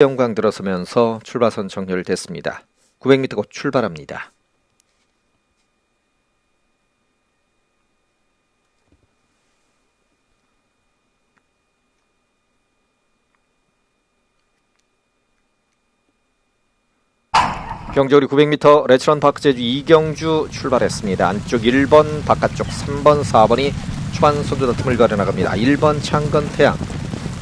영광 들어서면서 출발선 정렬됐습니다. 900m 곧 출발합니다. 경주우리 900m 레츠런 파크 제주 이경주 출발했습니다. 안쪽 1번, 바깥쪽 3번, 4번이 초반 선두다 틈을 가려 나갑니다. 1번 창건 태양,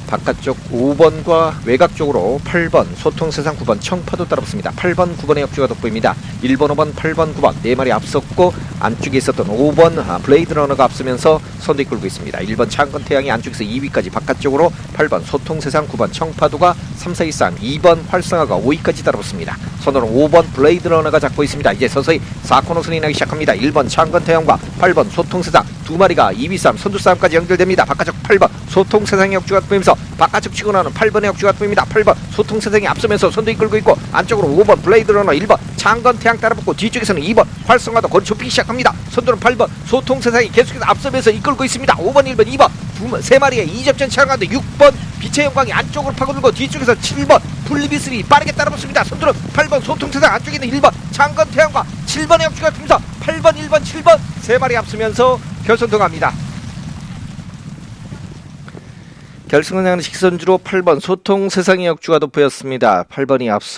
바깥쪽 5번과 외곽 쪽으로 8번 소통세상 9번 청파도 따라붙습니다. 8번 9번의 역주가 돋보입니다. 1번 5번 8번 9번 네 마리 앞섰고 안쪽에 있었던 5번 아, 블레이드 러너가 앞서면서 선두 이끌고 있습니다. 1번 창건 태양이 안쪽에서 2위까지 바깥쪽으로 8번 소통세상 9번 청파도가 3, 4, 2, 3 2번 활성화가 5위까지 따라붙습니다. 선두는 5번 블레이드 러너가 잡고 있습니다. 이제 서서히 4코너선이 나기 시작합니다. 1번 창건 태양과 8번 소통세상 두 마리가 2위 싸움 선두 싸움까지 연결됩니다. 바깥쪽 8번 소통세상의 역주가 보이면서 바깥쪽 치고 나는 8번의 역주가 보입니다. 8번 소통세상이 앞서면서 선두 이끌고 있고 안쪽으로 5번 블레이드 러너 1번 창건 태양 따라붙고 뒤쪽에서는 2번 활성화도 거리 좁히기 시작합니다. 선두는 8번 소통세상이 계속해서 앞서면서 이끌고 있습니다. 5번 1번 2번 두, 세 마리의 이접전 차량가운데 6번 빛의 영광이 안쪽으로 파고들고 뒤쪽에서 7번 분리비슬이 빠르게 따라붙습니다. 선두는 8번 소통세상 안쪽에 있는 1번 창건 태양과 7번의 역주가 됩니다. 8번 1번 7번 세 마리 앞서면서 결선 통합니다. 결승을 향하는 식선주로 8번 소통 세상의 역주가 돋보였습니다. 8번이 앞서